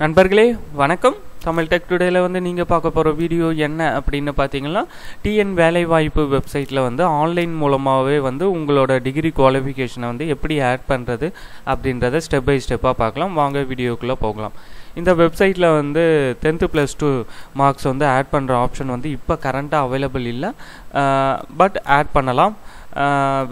நண்பர்களே வணக்கம். தமிழ் டெக் டுடேல வந்து நீங்கள் பார்க்க போகிற வீடியோ என்ன அப்படின்னு பார்த்தீங்கன்னா டிஎன் வேலைவாய்ப்பு வெப்சைட்டில் வந்து ஆன்லைன் மூலமாகவே வந்து உங்களோட டிகிரி குவாலிஃபிகேஷனை வந்து எப்படி ஆட் பண்ணுறது அப்படின்றத ஸ்டெப் பை ஸ்டெப்பாக பார்க்கலாம். வாங்க வீடியோக்குள்ளே போகலாம். இந்த வெப்சைட்டில் வந்து டென்த்து ப்ளஸ் டூ மார்க்ஸ் வந்து ஆட் பண்ணுற ஆப்ஷன் வந்து இப்போ கரண்ட்டாக அவைலபிள் இல்லை. பட் ஆட் பண்ணலாம்.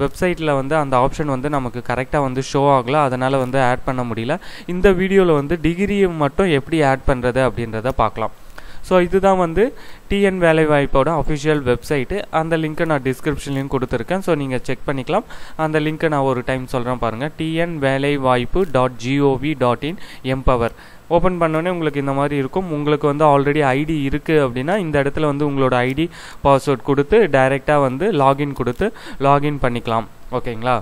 வெப்சைட்டில் வந்து அந்த ஆப்ஷன் வந்து நமக்கு கரெக்டாக வந்து ஷோ ஆகல. அதனால் வந்து ஆட் பண்ண முடியல. இந்த வீடியோவில் வந்து டிகிரியை மட்டும் எப்படி ஆட் பண்ணுறது அப்படின்றத பார்க்கலாம். ஸோ இதுதான் வந்து டிஎன் வேலைவாய்ப்போட அஃபிஷியல் வெப்சைட்டு அந்த லிங்க்கை நான் டிஸ்கிரிப்ஷன்லையும் கொடுத்துருக்கேன். ஸோ நீங்கள் செக் பண்ணிக்கலாம். அந்த லிங்க்கை நான் ஒரு டைம் சொல்கிறேன் பாருங்கள் டிஎன் வேலைவாய்ப்பு dot G O V dot in empower open பண்ணோடனே உங்களுக்கு இந்த மாதிரி இருக்கும். உங்களுக்கு வந்து ஆல்ரெடி ஐடி இருக்குது அப்படின்னா இந்த இடத்துல வந்து உங்களோட ஐடி பாஸ்வேர்ட் கொடுத்து டைரெக்டாக வந்து லாகின் கொடுத்து லாகின் பண்ணிக்கலாம். ஓகேங்களா?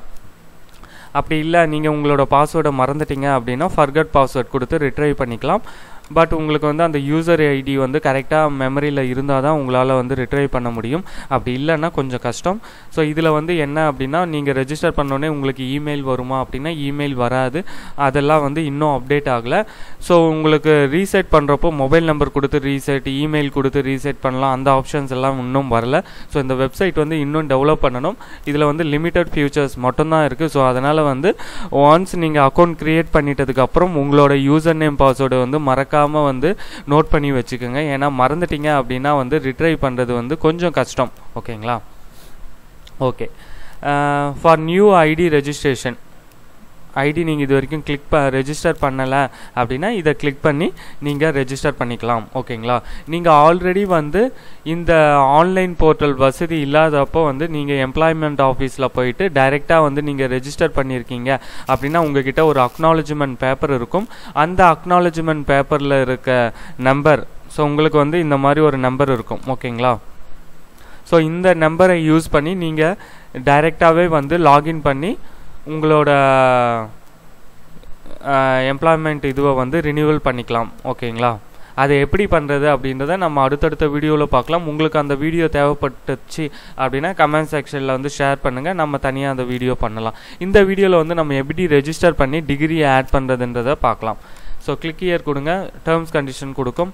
அப்படி இல்லை நீங்கள் உங்களோட பாஸ்வேர்டை மறந்துட்டீங்க அப்படின்னா ஃபர்கட் பாஸ்வேர்ட் கொடுத்து ரிட்ரைவ் பண்ணிக்கலாம். பட் உங்களுக்கு வந்து அந்த யூசர் ஐடி வந்து கரெக்டாக மெமரியில் இருந்தால் தான் உங்களால் வந்து ரிட்ரைவ் பண்ண முடியும். அப்படி இல்லைன்னா கொஞ்சம் கஷ்டம். ஸோ இதில் வந்து என்ன அப்படின்னா நீங்கள் ரெஜிஸ்டர் பண்ணோடனே உங்களுக்கு இமெயில் வருமா அப்படின்னா இமெயில் வராது. அதெல்லாம் வந்து இன்னும் அப்டேட் ஆகலை. ஸோ உங்களுக்கு ரீசெட் பண்ணுறப்போ மொபைல் நம்பர் கொடுத்து ரீசெட் இமெயில் கொடுத்து ரீசெட் பண்ணலாம். அந்த ஆப்ஷன்ஸ் எல்லாம் இன்னும் வரல. ஸோ இந்த வெப்சைட் வந்து இன்னும் டெவலப் பண்ணணும். இதில் வந்து லிமிட்டட் ஃபியூச்சர்ஸ் மட்டும்தான் இருக்குது ஸோ அதனால் வந்து ஒன்ஸ் நீங்கள் அக்கௌண்ட் க்ரியேட் பண்ணிட்டதுக்கப்புறம் உங்களோட யூசர் நேம் பாஸ்வேர்டு வந்து மறக்காமல் வந்து நோட் பண்ணி வச்சுக்கோங்க. ஏன்னா மறந்துட்டீங்க அப்படின்னா வந்து ரிட்ரைவ் பண்ணுறது வந்து கொஞ்சம் கஷ்டம். ஓகேங்களா okay for new ID registration ID நீங்கள் இது வரைக்கும் கிளிக் ப ரெஜிஸ்டர் பண்ணலை அப்படின்னா இதை கிளிக் பண்ணி நீங்கள் ரெஜிஸ்டர் பண்ணிக்கலாம். ஓகேங்களா? நீங்கள் ஆல்ரெடி வந்து இந்த ஆன்லைன் போர்ட்டல் வசதி இல்லாதப்போ வந்து நீங்கள் எம்ப்ளாய்மெண்ட் ஆஃபீஸில் போயிட்டு டைரெக்டாக வந்து நீங்கள் ரெஜிஸ்டர் பண்ணியிருக்கீங்க அப்படின்னா உங்ககிட்ட ஒரு அக்னாலஜ்மெண்ட் பேப்பர் இருக்கும். அந்த அக்னாலஜ்மெண்ட் பேப்பரில் இருக்க நம்பர் ஸோ உங்களுக்கு வந்து இந்த மாதிரி ஒரு நம்பர் இருக்கும். ஓகேங்களா? ஸோ இந்த நம்பரை யூஸ் பண்ணி நீங்கள் டைரெக்டாகவே வந்து லாகின் பண்ணி உங்களோட எம்ப்ளாய்மெண்ட் இதுவை வந்து ரினியூவல் பண்ணிக்கலாம் ஓகேங்களா? அதை எப்படி பண்ணுறது அப்படின்றத நம்ம அடுத்தடுத்த வீடியோவில் பார்க்கலாம். உங்களுக்கு அந்த வீடியோ தேவைப்பட்டுச்சு அப்படின்னா கமெண்ட் செக்ஷனில் வந்து ஷேர் பண்ணுங்கள் நம்ம தனியாக அந்த வீடியோ பண்ணலாம். இந்த வீடியோவில் வந்து நம்ம எப்படி ரெஜிஸ்டர் பண்ணி டிகிரியை ஆட் பண்ணுறதுன்றதை பார்க்கலாம். ஸோ கிளிக் இயர் கொடுங்க. டேர்ம்ஸ் கண்டிஷன் கொடுக்கும்.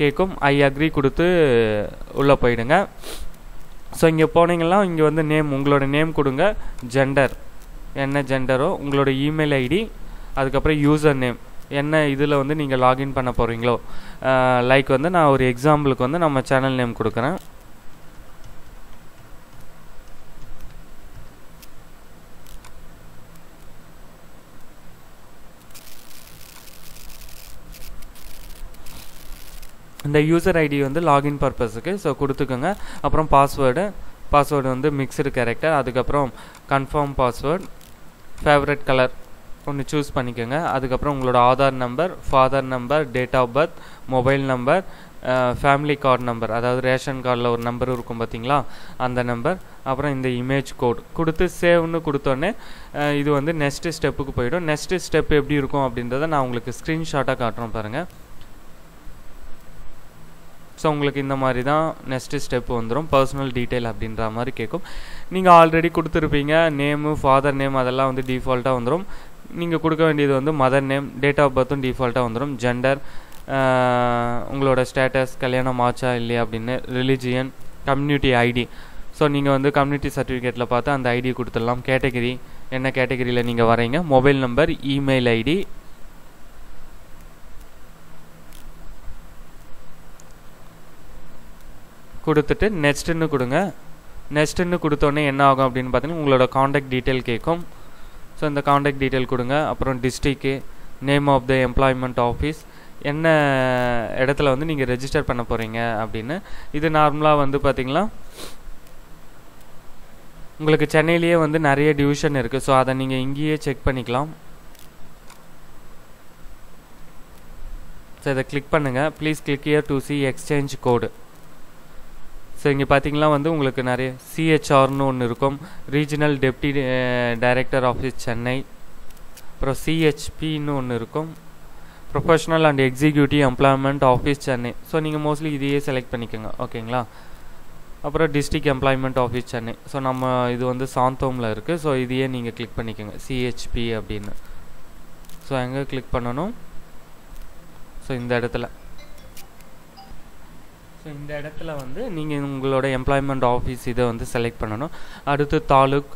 கேட்கும் ஐ அக்ரி கொடுத்து உள்ளே போயிடுங்க. ஸோ இங்கே போனீங்கன்னா இங்கே வந்து நேம் உங்களோட நேம் கொடுங்க. ஜெண்டர் என்ன ஜெண்டரோ உங்களோட இமெயில் ஐடி அதுக்கப்புறம் யூசர் நேம் என்ன இதில் வந்து நீங்கள் லாகின் பண்ண போகிறீங்களோ லைக் வந்து நான் ஒரு எக்ஸாம்பிளுக்கு வந்து நம்ம சேனல் நேம் கொடுக்குறேன். இந்த யூசர் ஐடி வந்து லாகின் பர்பஸுக்கு ஸோ கொடுத்துக்கோங்க. அப்புறம் பாஸ்வேர்டு பாஸ்வேர்டு வந்து மிக்சடு கேரக்டர் அதுக்கப்புறம் கன்ஃபார்ம் பாஸ்வேர்டு ஃபேவரட் கலர் ஒன்று சூஸ் பண்ணிக்கோங்க. அதுக்கப்புறம் உங்களோட Aadhaar number father number date of birth mobile number family card number அதாவது ரேஷன் கார்டில் ஒரு நம்பர் இருக்கும் பார்த்தீங்களா அந்த நம்பர் அப்புறம் இந்த இமேஜ் கோட் கொடுத்து சேவ்னு கொடுத்தோடனே இது வந்து நெக்ஸ்ட்டு ஸ்டெப்புக்கு போயிடும். நெக்ஸ்ட்டு ஸ்டெப் எப்படி இருக்கும் அப்படின்றத நான் உங்களுக்கு ஸ்க்ரீன்ஷாட்டாக காட்டுறேன் பாருங்கள் ஸோ உங்களுக்கு இந்த மாதிரி தான் நெக்ஸ்ட்டு ஸ்டெப் வந்துடும் பர்சனல் டீட்டெயில் அப்படின்ற மாதிரி கேட்கும் நீங்கள் ஆல்ரெடி கொடுத்துருப்பீங்க. நேமு ஃபாதர் நேம் அதெல்லாம் வந்து டிஃபால்ட்டாக வந்துடும் நீங்கள் கொடுக்க வேண்டியது வந்து மதர் நேம் டேட் ஆஃப் பர்த்தும் டிஃபால்ட்டாக வந்துடும் ஜெண்டர் உங்களோட ஸ்டேட்டஸ் கல்யாணம் ஆச்சா இல்லையா அப்படின்னு ரிலிஜியன் கம்யூனிட்டி ஐடி ஸோ நீங்கள் வந்து கம்யூனிட்டி சர்டிஃபிகேட்டில் பார்த்து அந்த ஐடி கொடுத்துடலாம். கேட்டகிரி என்ன கேட்டகிரியில் நீங்கள் வரீங்க மொபைல் நம்பர் இமெயில் ஐடி கொடுத்துட்டு நெக்ஸ்ட்டுன்னு கொடுங்க. நெக்ஸ்ட்டுன்னு கொடுத்தோன்னே என்ன ஆகும் அப்படின்னு பார்த்தீங்கன்னா உங்களோட காண்டாக்ட் டீட்டெயில் கேட்கும். ஸோ இந்த காண்டாக்ட் டீட்டெயில் கொடுங்க. அப்புறம் district name of the employment office என்ன இடத்துல வந்து நீங்கள் ரெஜிஸ்டர் பண்ண போகிறீங்க அப்படின்னு. இது நார்மலாக வந்து பார்த்தீங்கன்னா உங்களுக்கு சென்னையிலேயே வந்து நிறைய டிவிஷன் இருக்குது ஸோ அதை நீங்கள் இங்கேயே செக் பண்ணிக்கலாம். ஸோ இதை கிளிக் பண்ணுங்கள் please click here to see exchange code so இங்கே பார்த்தீங்கன்னா வந்து உங்களுக்கு நிறைய சிஹெச்ஆர்னு ஒன்று இருக்கும். Regional deputy director office Chennai அப்புறம் சிஹெச்பின்னு ஒன்று இருக்கும். Professional and executive employment office Chennai so நீங்கள் மோஸ்ட்லி இதையே செலக்ட் பண்ணிக்கோங்க. ஓகேங்களா அப்புறம் district employment office Chennai so நம்ம இது வந்து சாந்தோமில் இருக்குது ஸோ இதையே நீங்கள் கிளிக் பண்ணிக்கோங்க. சிஹெச்பி அப்படின்னு. ஸோ எங்கே கிளிக் பண்ணணும்? ஸோ இந்த இடத்துல. ஸோ இந்த இடத்துல வந்து நீங்கள் உங்களோட எம்ப்ளாய்மெண்ட் ஆஃபீஸ் இதை வந்து செலக்ட் பண்ணணும். அடுத்து தாலுக்.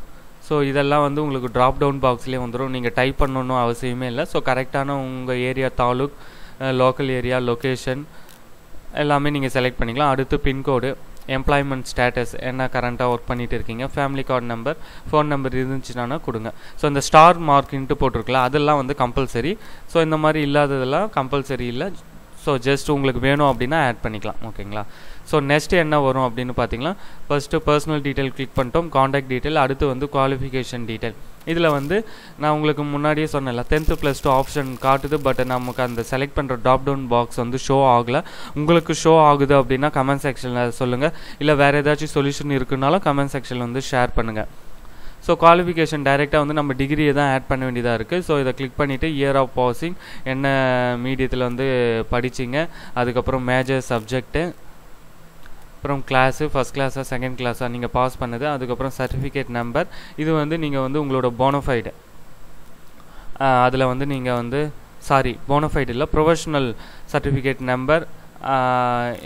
ஸோ இதெல்லாம் வந்து உங்களுக்கு ட்ராப் டவுன் பாக்ஸ்லேயே வந்துடும் நீங்கள் டைப் பண்ணணும் அவசியமே இல்லை. ஸோ கரெக்டான உங்கள் area taluk local area location எல்லாமே நீங்கள் செலக்ட் பண்ணிக்கலாம். அடுத்து பின்கோடு எம்ப்ளாய்மெண்ட் ஸ்டேட்டஸ் என்ன கரண்ட்டாக ஒர்க் பண்ணிகிட்டு இருக்கீங்க family card number phone number இருந்துச்சுன்னா கொடுங்க. ஸோ இந்த ஸ்டார் மார்க்கின்ட்டு போட்டிருக்கலாம் அதெல்லாம் வந்து கம்பல்சரி ஸோ இந்த மாதிரி இல்லாததெல்லாம் கம்பல்சரி இல்லை. ஸோ ஜஸ்ட் உங்களுக்கு வேணும் அப்படின்னா ஆட் பண்ணிக்கலாம். ஓகேங்களா ஸோ நெக்ஸ்ட் என்ன வரும் அப்படின்னு பார்த்தீங்கன்னா ஃபஸ்ட்டு பர்சனல் டீட்டெயில் கிளிக் பண்ணிட்டோம். காண்டாக்ட் டீட்டெயில் அடுத்து வந்து குவாலிஃபிகேஷன் டீட்டெயில் இதில் வந்து நான் உங்களுக்கு முன்னாடியே சொன்னேன்ல டென்த்து ப்ளஸ் டூ ஆப்ஷன் காட்டுது பட் நமக்கு அந்த செலக்ட் பண்ணுற ட்ராப் டவுன் பாக்ஸ் வந்து ஷோ ஆகலை. உங்களுக்கு ஷோ ஆகுது அப்படின்னா கமெண்ட் செக்ஷனில் சொல்லுங்கள் இல்லை வேறு ஏதாச்சும் சொல்யூஷன் இருக்குனாலும் கமெண்ட் செக்ஷனில் வந்து ஷேர் பண்ணுங்கள் ஸோ குவாலிஃபிகேஷன் டைரெக்டாக வந்து நம்ம டிகிரியை தான் ஆட் பண்ண வேண்டியதாக இருக்குது ஸோ இதை கிளிக் பண்ணிவிட்டு இயர் ஆஃப் பாசிங் என்ன மீடியத்தில் வந்து படிச்சிங்க அதுக்கப்புறம் மேஜர் சப்ஜெக்ட்டு அப்புறம் கிளாஸு ஃபஸ்ட் கிளாஸாக செகண்ட் கிளாஸாக நீங்கள் பாஸ் பண்ணது அதுக்கப்புறம் சர்டிஃபிகேட் நம்பர் இது வந்து நீங்கள் வந்து உங்களோட போனஃபைடு அதில் வந்து நீங்கள் வந்து சாரி போனஃபைடு இல்லை ப்ரொஃபஷ்னல் சர்டிஃபிகேட் நம்பர்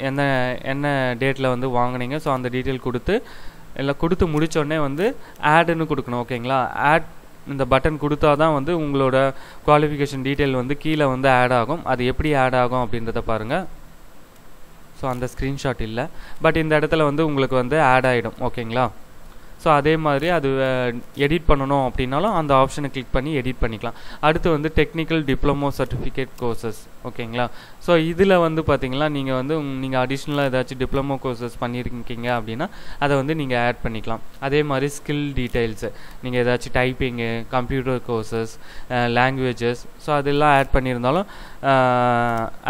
என்ன என்ன டேட்டில் வந்து வாங்கினீங்க. ஸோ அந்த டீட்டெயில் கொடுத்து இல்லை கொடுத்து முடித்தோடனே வந்து ஆடுன்னு கொடுக்கணும் ஓகேங்களா? ஆட் இந்த பட்டன் கொடுத்தா தான் வந்து உங்களோட குவாலிஃபிகேஷன் டீட்டெயில் வந்து கீழே வந்து ஆட் ஆகும். அது எப்படி ஆட் ஆகும் அப்படின்றத பாருங்கள் ஸோ அந்த ஸ்க்ரீன்ஷாட் இல்லை. பட் இந்த இடத்துல வந்து உங்களுக்கு வந்து ஆட் ஆகிடும் ஓகேங்களா? ஸோ அதே மாதிரி அது எடிட் பண்ணணும் அப்படின்னாலும் அந்த ஆப்ஷனை கிளிக் பண்ணி எடிட் பண்ணிக்கலாம். அடுத்து வந்து டெக்னிக்கல் டிப்ளமோ சர்டிஃபிகேட் கோர்சஸ் ஓகேங்களா? ஸோ இதில் வந்து பார்த்தீங்கன்னா நீங்கள் வந்து நீங்கள் அடிஷ்னலாக ஏதாச்சும் டிப்ளமோ கோர்சஸ் பண்ணியிருக்கீங்க அப்படின்னா அதை வந்து நீங்கள் ஆட் பண்ணிக்கலாம். அதே மாதிரி ஸ்கில் டீட்டெயில்ஸு நீங்கள் ஏதாச்சும் typing computer courses languages so அதெல்லாம் ஆட் பண்ணியிருந்தாலும்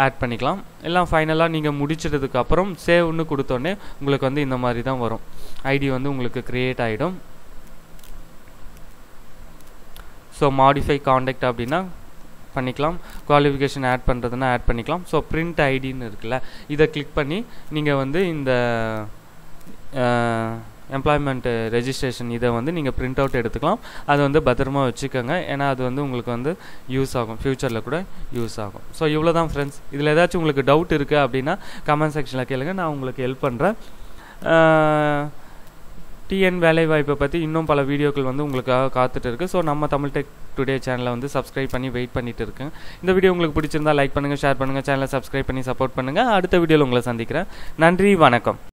ஆட் பண்ணிக்கலாம். எல்லாம் ஃபைனலாக நீங்கள் முடிச்சிட்டதுக்கு அப்புறம் சேவ்னு கொடுத்தோடனே உங்களுக்கு வந்து இந்த மாதிரி தான் வரும். ஐடி வந்து உங்களுக்கு க்ரியேட் ஆகிடும் ஸோ மாடிஃபை காண்டாக்ட் அப்படின்னா பண்ணிக்கலாம். குவாலிஃபிகேஷன் ஆட் பண்ணுறதுனா ஆட் பண்ணிக்கலாம். ஸோ பிரிண்ட் ஐடின்னு இருக்குல்ல இதை கிளிக் பண்ணி நீங்கள் வந்து இந்த எம்ப்ளாய்மெண்ட் ரெஜிஸ்ட்ரேஷன் இதை வந்து நீங்கள் பிரிண்ட் அவுட் எடுத்துக்கலாம். அது வந்து பத்திரமா வச்சுக்கோங்க. ஏன்னா அது வந்து உங்களுக்கு வந்து யூஸ் ஆகும். ஃப்யூச்சரில் கூட யூஸ் ஆகும். ஸோ இவ்வளோ தான் ஃப்ரெண்ட்ஸ் இதில் ஏதாச்சும் உங்களுக்கு டவுட் இருக்குது அப்படின்னா கமெண்ட் செக்ஷனில் கேளுங்க. நான் உங்களுக்கு ஹெல்ப் பண்ணுறேன் டிஎன் வேலைவாய்ப்பை பற்றி இன்னும் பல வீடியோக்கள் வந்து உங்களுக்காக காத்துட்டு இருக்குது ஸோ நம்ம தமிழ் டெக் டுடே சேனலை வந்து சப்ஸ்கிரைப் பண்ணி வெயிட் பண்ணிட்டு இருக்கேன். இந்த வீடியோ உங்களுக்கு பிடிச்சிருந்தா லைக் பண்ணுங்கள் ஷேர் பண்ணுங்கள் சேனலை சப்ஸ்கிரைப் பண்ணி சப்போர்ட் பண்ணுங்கள் அடுத்த வீடியோவில் உங்களை சந்திக்கிறேன். நன்றி வணக்கம்.